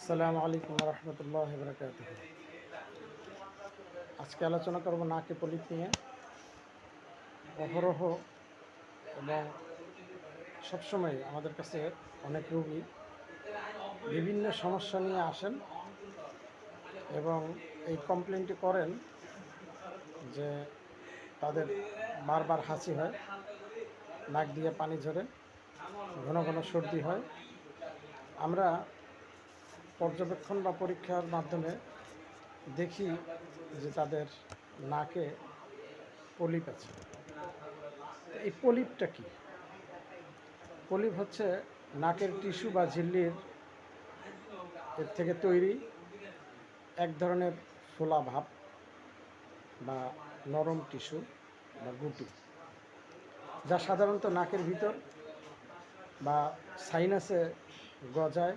আসসালামু আলাইকুম রহমতুল্লাহ বরকাত আজকে আলোচনা করব নাকে পলিপ নিয়ে। অহরহ এবং সবসময় আমাদের কাছে অনেক রুগী বিভিন্ন সমস্যা নিয়ে আসেন এবং এই কমপ্লেনটি করেন যে তাদের বারবার হাসি হয়, নাক দিয়ে পানি ঝরে, ঘন ঘন সর্দি হয়। আমরা পর্যবেক্ষণ বা পরীক্ষার মাধ্যমে দেখি যে তাদের নাকে পলিপ আছে। এই পলিপটা কি? পলিপ হচ্ছে নাকের টিস্যু বা ঝিল্লির এর থেকে তৈরি এক ধরনের ফোলা ভাব বা নরম টিস্যু বা গুটি, যা সাধারণত নাকের ভিতর বা সাইনাসে গজায়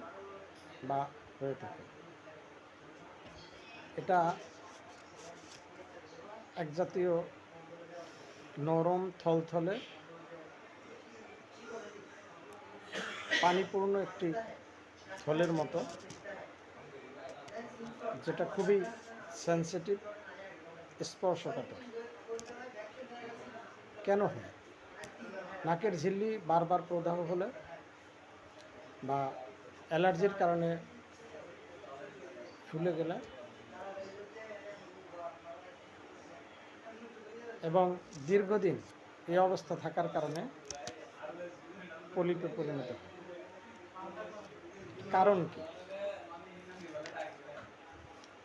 বা হয়ে থাকে। এটা এক জাতীয় নরম থলথলে পানিপূর্ণ একটি থলের মতো, যেটা খুবই সেন্সিটিভ স্পর্শকাতর। কেন হয়? নাকের ঝিল্লি বারবার প্রদাহ হলে বা অ্যালার্জির কারণে ফুলে গেলে এবং দীর্ঘদিন এই অবস্থা থাকার কারণে পলিপে পরিণত কারণ কি?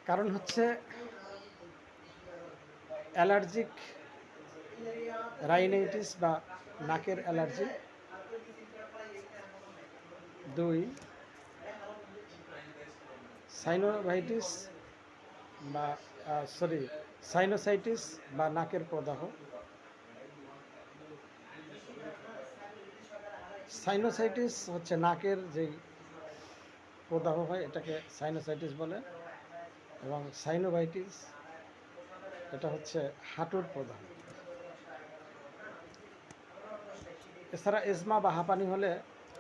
কারণ হচ্ছে অ্যালার্জিক রাইনাইটিস বা নাকের অ্যালার্জি দুই সাইনোভাইটিস বা সরি সাইনোসাইটিস বা নাকের প্রদাহ। সাইনোসাইটিস হচ্ছে নাকের যেই প্রদাহ হয়, এটাকে সাইনোসাইটিস বলে। এবং সাইনোভাইটিস এটা হচ্ছে হাঁটুর প্রদাহ। এছাড়া এজমা বা হাঁপানি হলে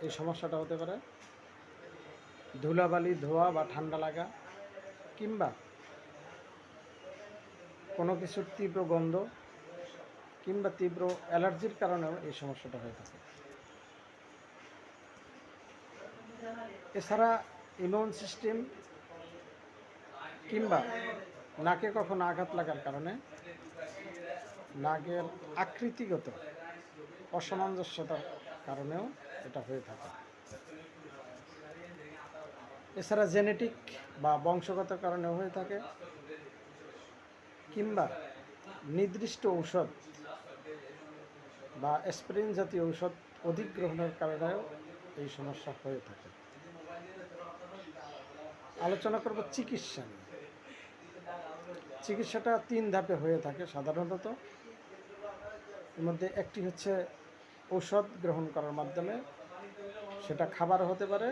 এই সমস্যাটা হতে পারে। ধুলাবালি, ধোয়া বা ঠান্ডা লাগা কিংবা কোনো কিছুর তীব্র গন্ধ কিংবা তীব্র অ্যালার্জির কারণেও এই সমস্যাটা হয়ে থাকে। এছাড়া ইমিউন সিস্টেম কিংবা নাকে কখনো আঘাত লাগার কারণে নাকের আকৃতিগত অসামঞ্জস্যতার কারণেও এটা হয়ে থাকে। এছাড়া জেনেটিক বা বংশগত কারণেও হয়ে থাকে, কিংবা নির্দিষ্ট ঔষধ বা অ্যাসপিরিন জাতীয় ঔষধ অধিক গ্রহণের কারণেও এই সমস্যা হয়ে থাকে। আলোচনা করব চিকিৎসা নিয়ে। চিকিৎসাটা তিন ধাপে হয়ে থাকে সাধারণত। এর মধ্যে একটি হচ্ছে ঔষধ গ্রহণ করার মাধ্যমে সেটা খাবার হতে পারে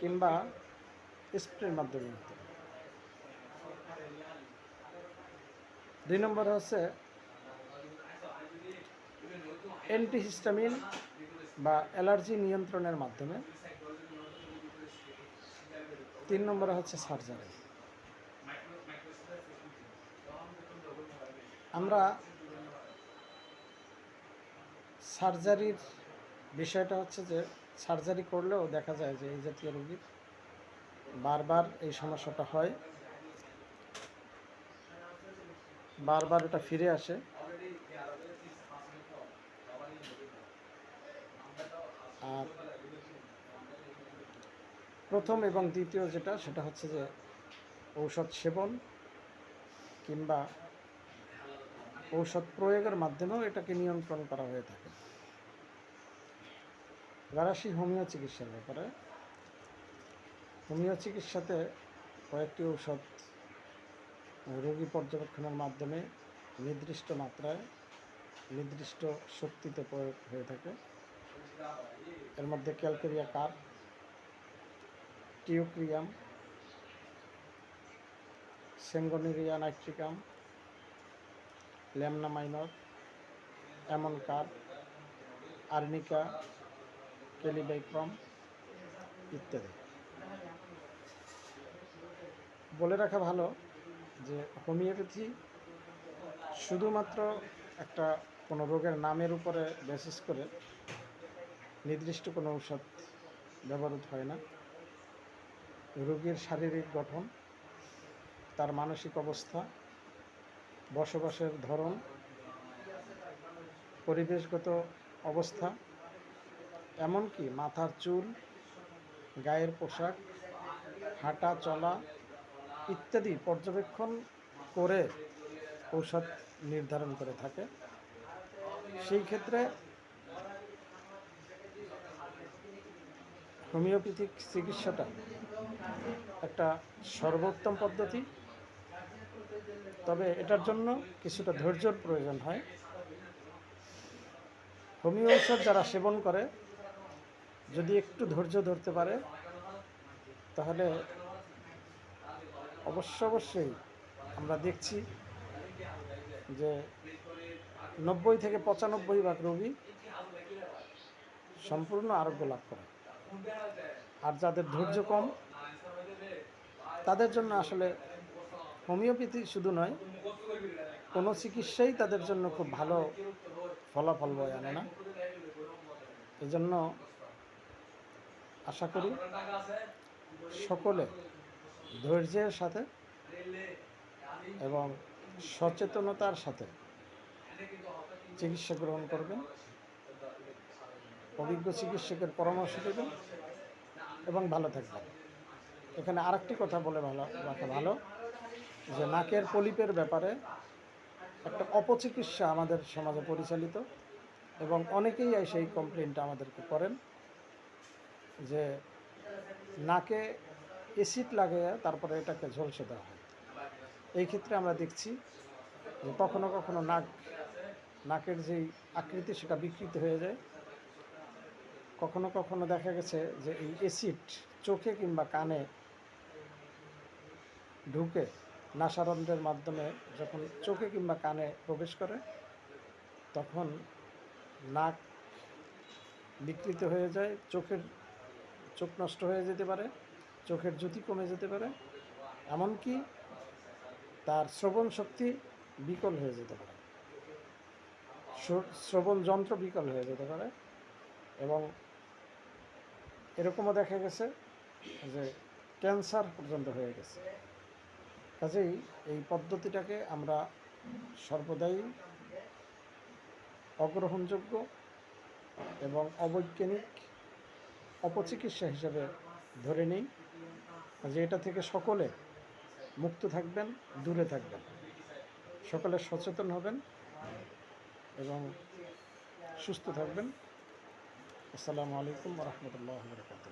কিংবা স্প্রের মাধ্যমে পারে। দুই নম্বর হচ্ছে অ্যান্টিহিস্টামিন বা অ্যালার্জি নিয়ন্ত্রণের মাধ্যমে। তিন নম্বরে হচ্ছে সার্জারি। আমরা সার্জারির বিষয়টা হচ্ছে যে সার্জারি করলেও দেখা যায় যে এই জাতীয় রোগীর বারবার এই সমস্যাটা হয়। বারবার এটা ফিরে আসে। আর প্রথম এবং দ্বিতীয় যেটা, সেটা হচ্ছে যে ঔষধ সেবন কিংবা ঔষধ প্রয়োগের মাধ্যমেও এটাকে নিয়ন্ত্রণ করা হয়ে থাকে। এবার হোমিও চিকিৎসার ব্যাপারে। হোমিও চিকিৎসাতে কয়েকটি ঔষধ রোগী পর্যবেক্ষণের মাধ্যমে নির্দিষ্ট মাত্রায় নির্দিষ্ট শক্তিতে প্রয়োগ হয়ে থাকে। এর মধ্যে calcarea carb teucrium sanguinaria nitricum, lemna minor, ammon carb arnica kali bichrom ইত্যাদি। বলে রাখা ভালো যে, হোমিওপ্যাথি শুধুমাত্র একটা কোনো রোগের নামের উপরে বেসিস করে নির্দিষ্ট কোনো ঔষধ ব্যবহৃত হয় না। রোগীর শারীরিক গঠন, তার মানসিক অবস্থা, বসবাসের ধরন, পরিবেশগত অবস্থা এমনকি মাথার চুল, গায়ের পোশাক, হাঁটা, চলা ইত্যাদি পর্যবেক্ষণ করে ঔষধ নির্ধারণ করে থাকে। সেই ক্ষেত্রে হোমিওপ্যাথিক চিকিৎসাটা একটা সর্বোত্তম পদ্ধতি। তবে এটার জন্য কিছুটা ধৈর্যর প্রয়োজন হয়। হোমিও ঔষধ যারা সেবন করে যদি একটু ধৈর্য ধরতে পারে, তাহলে অবশ্য অবশ্যই আমরা দেখছি যে নব্বই থেকে পঁচানব্বই ভাগ রোগী সম্পূর্ণ আরোগ্য লাভ করে। আর যাদের ধৈর্য কম, তাদের জন্য আসলে হোমিওপ্যাথি শুধু নয়, কোনো চিকিৎসাই তাদের জন্য খুব ভালো ফলাফল বয়ে আনে না। এজন্য আশা করি সকলে ধৈর্যের সাথে এবং সচেতনতার সাথে চিকিৎসা গ্রহণ করবেন, অভিজ্ঞ চিকিৎসকের পরামর্শ দেবেন এবং ভালো থাকবেন। এখানে আরেকটি কথা বলে ভালো, রাখা ভালো, যে নাকের পলিপের ব্যাপারে একটা অপচিকিৎসা আমাদের সমাজে পরিচালিত এবং অনেকেই সেই কমপ্লেনটা আমাদেরকে করেন। যে নাকে অ্যাসিড লাগিয়ে তারপরে এটাকে ঝলসে দেওয়া হয়। এই ক্ষেত্রে আমরা দেখছি যে কখনো কখনো নাক, নাকের যেই আকৃতি সেটা বিকৃত হয়ে যায়। কখনো কখনো দেখা গেছে যে এই অ্যাসিড চোখে কিংবা কানে ঢুকে নাসারন্ধ্রের মাধ্যমে যখন চোখে কিংবা কানে প্রবেশ করে, তখন নাক বিকৃত হয়ে যায়, চোখের চোখ নষ্ট হয়ে যেতে পারে, চোখের জ্যোতি কমে যেতে পারে, এমনকি তার শ্রবণ শক্তি বিকল হয়ে যেতে পারে। শ্রবণ যন্ত্র বিকল হয়ে যেতে পারে এবং এরকমও দেখা গেছে যে ক্যান্সার পর্যন্ত হয়ে গেছে। কাজেই এই পদ্ধতিটাকে আমরা সর্বদাই অগ্রহণযোগ্য এবং অবৈজ্ঞানিক অপচিকিৎসা হিসাবে ধরে নিই। যে এটা থেকে সকলে মুক্ত থাকবেন, দূরে থাকবেন। সকলে সচেতন হবেন এবং সুস্থ থাকবেন। আসসালামু আলাইকুম রহমতুল্লাহ বরকাত